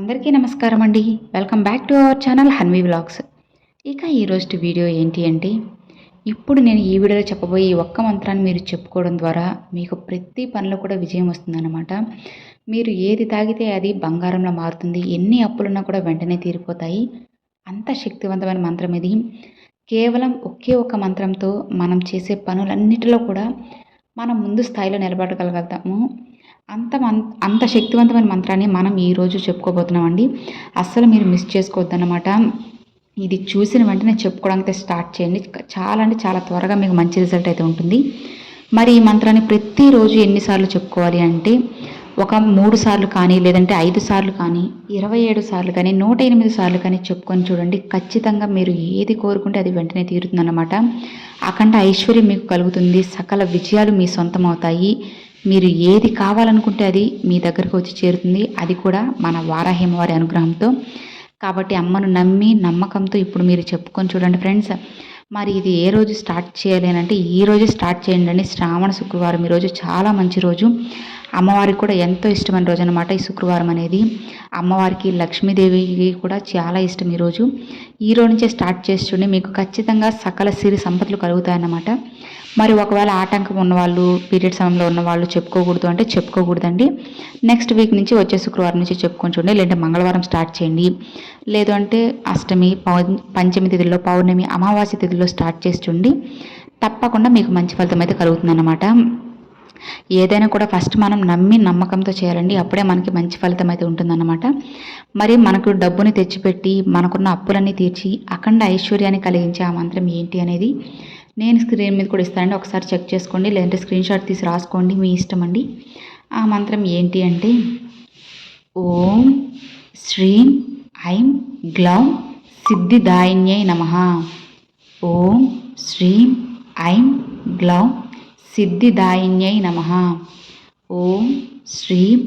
అందరికీ నమస్కారం అండి. Welcome back to our channel Hanvi vlogs. ఇక ఈరోజు వీడియో ఏంటి అంటే ఇప్పుడు నేను ఈ వీడియోలో చెప్పబోయే ఈ ఒక్క మంత్రాన్ని మీరు చెప్పుకోవడం ద్వారా మీకు ప్రతి పనిలో కూడా విజయం వస్తుందన్నమాట. మీరు ఏది తాగితే అది బంగారంలో మారుతుంది. ఎన్ని అప్పులున్నా కూడా వెంటనే తీరిపోతాయి. అంత శక్తివంతమైన మంత్రం ఇది. కేవలం ఒకే ఒక మంత్రంతో మనం చేసే పనులన్నిటిలో కూడా మనం ముందు స్థాయిలో నిలబడగలుగుతాము. అంత అంత శక్తివంతమైన మంత్రాన్ని మనం ఈరోజు చెప్పుకోబోతున్నామండి. అస్సలు మీరు మిస్ చేసుకోవద్దన్నమాట. ఇది చూసిన వెంటనే చెప్పుకోవడానికి స్టార్ట్ చేయండి. చాలా అంటే చాలా త్వరగా మీకు మంచి రిజల్ట్ అయితే ఉంటుంది. మరి ఈ మంత్రాన్ని ప్రతిరోజు ఎన్నిసార్లు చెప్పుకోవాలి అంటే ఒక మూడు సార్లు కానీ లేదంటే ఐదు సార్లు కానీ ఇరవై ఏడు సార్లు కానీ నూట ఎనిమిది సార్లు కానీ చెప్పుకొని చూడండి. ఖచ్చితంగా మీరు ఏది కోరుకుంటే అది వెంటనే తీరుతుందన్నమాట. అఖండ ఐశ్వర్యం మీకు కలుగుతుంది. సకల విజయాలు మీ సొంతం అవుతాయి మీరు ఏది కావాలనుకుంటే అది మీ దగ్గరకు వచ్చి చేరుతుంది. అది కూడా మన వారాహిమ వారి అనుగ్రహంతో. కాబట్టి అమ్మను నమ్మి నమ్మకంతో ఇప్పుడు మీరు చెప్పుకొని చూడండి ఫ్రెండ్స్. మరి ఇది ఏ రోజు స్టార్ట్ చేయాలి అంటే ఈ రోజు స్టార్ట్ చేయండి శ్రావణ శుక్రవారం ఈరోజు చాలా మంచి రోజు. అమ్మవారికి కూడా ఎంతో ఇష్టమైన రోజు అనమాట ఈ శుక్రవారం అనేది. అమ్మవారికి లక్ష్మీదేవికి కూడా చాలా ఇష్టం ఈరోజు ఈ రోజు నుంచే స్టార్ట్ చేస్తుండే మీకు ఖచ్చితంగా సకల సిరి సంపదలు కలుగుతాయన్నమాట. మరి ఒకవేళ ఆటంకం ఉన్నవాళ్ళు పీరియడ్ సమయంలో ఉన్నవాళ్ళు చెప్పుకోకూడదు అంటే చెప్పుకోకూడదండి. నెక్స్ట్ వీక్ నుంచి వచ్చే శుక్రవారం నుంచి చెప్పుకొని చూడండి లేదంటే మంగళవారం స్టార్ట్ చేయండి. లేదు అంటే అష్టమి పంచమి తిథిలో పౌర్ణమి అమావాస్య తిథిలో స్టార్ట్ చేసి చూడండి. తప్పకుండా మీకు మంచి ఫలితం అయితే కలుగుతుందన్నమాట. ఏదైనా కూడా ఫస్ట్ మనం నమ్మి నమ్మకంతో చేయాలండి. అప్పుడే మనకి మంచి ఫలితం అయితే ఉంటుందన్నమాట. మరి మనకు డబ్బుని తెచ్చిపెట్టి మనకున్న అప్పులన్నీ తీర్చి అఖండ ఐశ్వర్యాన్ని కలిగించే ఆ మంత్రం ఏంటి అనేది నేను స్క్రీన్ మీద కూడా ఇస్తానండి. ఒకసారి చెక్ చేసుకోండి. లేదంటే స్క్రీన్ షాట్ తీసి రాసుకోండి. మీ ఇష్టం అండి. ఆ మంత్రం ఏంటి అంటే ఓం శ్రీం ఐం గ్లౌం సిద్ధిదాయిన్యై నమ. ఓం శ్రీం ఐం గ్లౌం సిద్ధిదాయిన్యై నమ. ఓం శ్రీం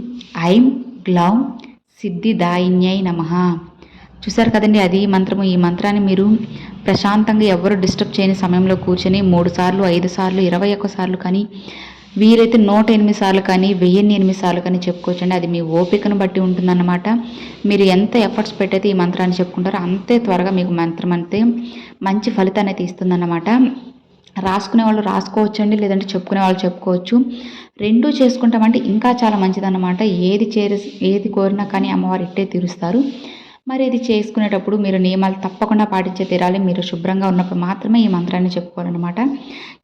ఐం గ్లౌం సిద్ధిదాయిన్యై నమ. చూసారు కదండి అది మంత్రము. ఈ మంత్రాన్ని మీరు ప్రశాంతంగా ఎవరు డిస్టర్బ్ చేయని సమయంలో కూర్చొని మూడు సార్లు ఐదు సార్లు ఇరవై ఒక్క సార్లు కానీ వీరైతే నూట ఎనిమిది సార్లు కానీ వెయ్యిన్ని ఎనిమిది సార్లు కానీ చెప్పుకోవచ్చండి. అది మీ ఓపికను బట్టి ఉంటుందన్నమాట. మీరు ఎంత ఎఫర్ట్స్ పెట్టయితే ఈ మంత్రాన్ని చెప్పుకుంటారో అంతే త్వరగా మీకు మంత్రం అంతే మంచి ఫలితాన్ని అయితే ఇస్తుందన్నమాట. రాసుకునే వాళ్ళు రాసుకోవచ్చండి లేదంటే చెప్పుకునే వాళ్ళు చెప్పుకోవచ్చు. రెండూ చేసుకుంటామంటే ఇంకా చాలా మంచిదన్నమాట. ఏది చేరి ఏది కోరినా కానీ అమ్మవారు ఇట్టే తీరుస్తారు. మరి ఇది చేసుకునేటప్పుడు మీరు నియమాలు తప్పకుండా పాటించే తీరాలి. మీరు శుభ్రంగా ఉన్నప్పుడు మాత్రమే ఈ మంత్రాన్ని చెప్పుకోవాలన్నమాట.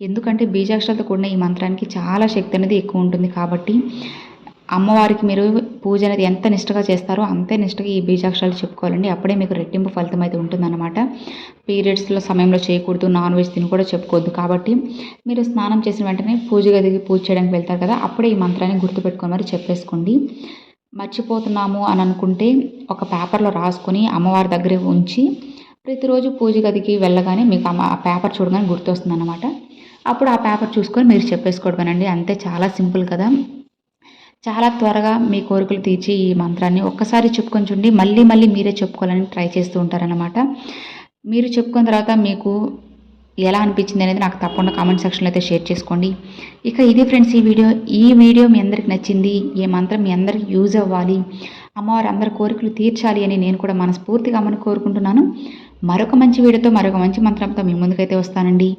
ఎందుకంటే బీజాక్షరాలతో కూడిన ఈ మంత్రానికి చాలా శక్తి అనేది ఎక్కువ ఉంటుంది కాబట్టి అమ్మవారికి మీరు పూజ అనేది ఎంత నిష్టగా చేస్తారో అంతే నిష్టగా ఈ బీజాక్షరాలు చెప్పుకోవాలండి. అప్పుడే మీకు రెట్టింపు ఫలితం అయితే ఉంటుందన్నమాట. పీరియడ్స్లో సమయంలో చేయకూడదు నాన్ వెజ్ తిని కూడా చెప్పుకోవద్దు. కాబట్టి మీరు స్నానం చేసిన వెంటనే పూజ గదికి పూజ చేయడానికి వెళ్తారు కదా అప్పుడే ఈ మంత్రాన్ని గుర్తుపెట్టుకొని మరి చెప్పేసుకోండి. మర్చిపోతున్నాము అని అనుకుంటే ఒక పేపర్లో రాసుకొని అమ్మవారి దగ్గర ఉంచి ప్రతిరోజు పూజ గదికి వెళ్ళగానే మీకు అమ్మ ఆ పేపర్ చూడగానే గుర్తొస్తుంది అనమాట అప్పుడు ఆ పేపర్ చూసుకొని మీరు చెప్పేసుకోవడమేనండి. అంతే చాలా సింపుల్ కదా. చాలా త్వరగా మీ కోరికలు తీర్చి ఈ మంత్రాన్ని ఒక్కసారి చెప్పుకొని చూడండి. మళ్ళీ మళ్ళీ మీరే చెప్పుకోవాలని ట్రై చేస్తూ ఉంటారనమాట మీరు చెప్పుకున్న తర్వాత మీకు ఎలా అనిపించింది అనేది నాకు తప్పకుండా కామెంట్ సెక్షన్లో అయితే షేర్ చేసుకోండి. ఇక ఇది ఫ్రెండ్స్ ఈ వీడియో. ఈ వీడియో మీ అందరికి నచ్చింది ఏ మంత్రం మీ అందరికి యూజ్ అవ్వాలి అమ్మవారు అందరి కోరికలు తీర్చాలి అని నేను కూడా మనస్ఫూర్తిగా అమ్మని కోరుకుంటున్నాను. మరొక మంచి వీడియోతో మరొక మంచి మంత్రంతో మీ ముందుకైతే వస్తానండి.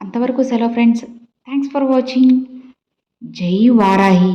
అంతవరకు సెలవు ఫ్రెండ్స్. థ్యాంక్స్ ఫర్ వాచింగ్ జై వారాహి.